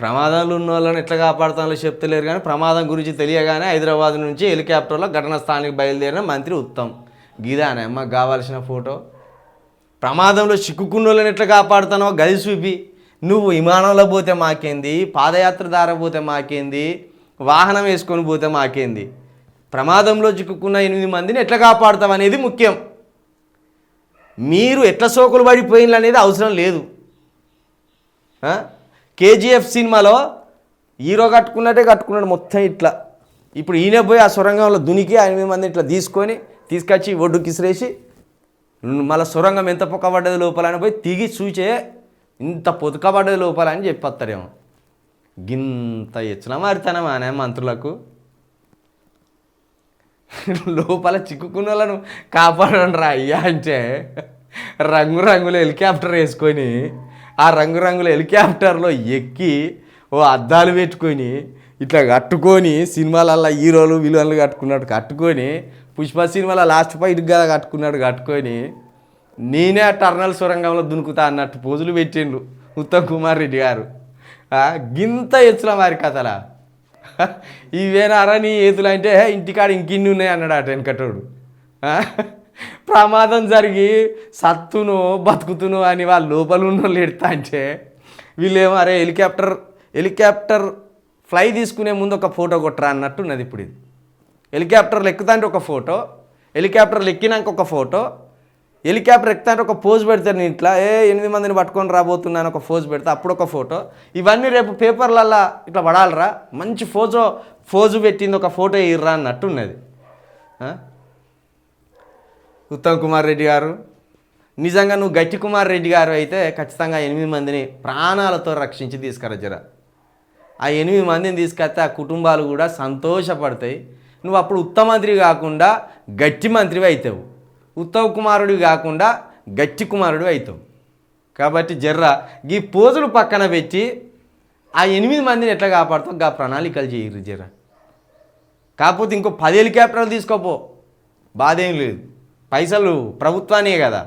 ప్రమాదాలు ఉన్న వాళ్ళని ఎట్లా కాపాడుతానో చెప్తలేరు కానీ ప్రమాదం గురించి తెలియగానే హైదరాబాద్ నుంచి హెలికాప్టర్లో ఘటనా స్థానానికి బయలుదేరిన మంత్రి ఉత్తమ్. గీదానే అమ్మ కావాల్సిన ఫోటో. ప్రమాదంలో చిక్కుకున్న వాళ్ళని ఎట్లా కాపాడుతానో గది చూపి. నువ్వు విమానంలో పోతే మాకేంది? పాదయాత్ర ద్వారా పోతే మాకేంది? వాహనం వేసుకొని పోతే మాకేంది? ప్రమాదంలో చిక్కుకున్న ఎనిమిది మందిని ఎట్లా కాపాడుతాం అనేది ముఖ్యం. మీరు ఎట్లా సోకులు పడిపోయిన అనేది అవసరం లేదు. కేజీఎఫ్ సినిమాలో హీరో కట్టుకున్నట్టే కట్టుకున్నాడు మొత్తం ఇట్లా. ఇప్పుడు ఈయన పోయి ఆ సొరంగంలో దునికి ఎనిమిది మంది ఇట్లా తీసుకొని తీసుకొచ్చి ఒడ్డు కిసిరేసి మళ్ళీ సొరంగం ఎంత పొక్కబడ్డది లోపల అని పోయి తిగి చూచే ఇంత పొతకబడ్డది లోపల అని చెప్పేస్తారేమో గింత ఇచ్చిన మారితనమా అనే మంత్రులకు. లోపల చిక్కుకున్న వాళ్ళను కాపాడండి రా అయ్యా అంటే రంగురంగుల హెలికాప్టర్ వేసుకొని ఆ రంగురంగుల హెలికాప్టర్లో ఎక్కి ఓ అద్దాలు పెట్టుకొని ఇట్లా కట్టుకొని సినిమాలల్లో హీరోలు విలువలు కట్టుకున్నట్టు కట్టుకొని పుష్ప సినిమాలో లాస్ట్ ఫైట్ కదా కట్టుకున్నాడు కట్టుకొని నేనే ఆ టర్నల్ సొరంగంలో దునుకుతా అన్నట్టు పోజులు పెట్టిండ్రు ఉత్తమ్ కుమార్ రెడ్డి గారు. గింత ఎత్తుల వారి కథలా. ఇవేనారా నీ ఏతులు అంటే ఇంటికాడ ఇంకిన్ని ఉన్నాయి అన్నాడు అటు వెనకటోడు. ప్రమాదం జరిగి సత్తును బతుకుతును అని వాళ్ళు లోపల ఉన్న వాళ్ళు ఎడతా అంటే వీళ్ళేమో అరే హెలికాప్టర్ హెలికాప్టర్ ఫ్లై తీసుకునే ముందు ఒక ఫోటో కొట్టరా అన్నట్టు ఉన్నది ఇప్పుడు ఇది. హెలికాప్టర్లు ఎక్కుతాంటే ఒక ఫోటో హెలికాప్టర్లు ఎక్కినాక ఒక ఫోటో హెలికాప్టర్ ఎక్కుతాంటే ఒక పోజ్ పెడతాను నీ ఇట్లా ఏ ఎనిమిది మందిని పట్టుకొని రాబోతున్నాను ఒక ఫోజ్ పెడతా అప్పుడు ఒక ఫోటో. ఇవన్నీ రేపు పేపర్లల్లో ఇట్లా పడాలరా మంచి ఫోజో ఫోజు పెట్టింది ఒక ఫోటో ఇర్రా అన్నట్టు ఉన్నది ఉత్తమ్ కుమార్ రెడ్డి గారు. నిజంగా నువ్వు గట్టి కుమార్ రెడ్డి గారు అయితే ఖచ్చితంగా ఎనిమిది మందిని ప్రాణాలతో రక్షించి తీసుకురా జర ఆ ఎనిమిది మందిని తీసుకొస్తే ఆ కుటుంబాలు కూడా సంతోషపడతాయి. నువ్వు అప్పుడు ఉత్తమ మంత్రి కాకుండా గట్టి మంత్రివి అవుతావు ఉత్తమ కుమారుడివి కాకుండా గట్టి కుమారుడు అవుతావు కాబట్టి జర్ర ఈ పోజులు పక్కన పెట్టి ఆ ఎనిమిది మందిని ఎట్లా కాపాడుతావు? గా ప్రణాళికలు చేయరు జర్ర. కాకపోతే ఇంకో పది హెలికాప్టర్లు తీసుకోపో. బాధ ఏం లేదు. పైసలు ప్రభుత్వానే కదా.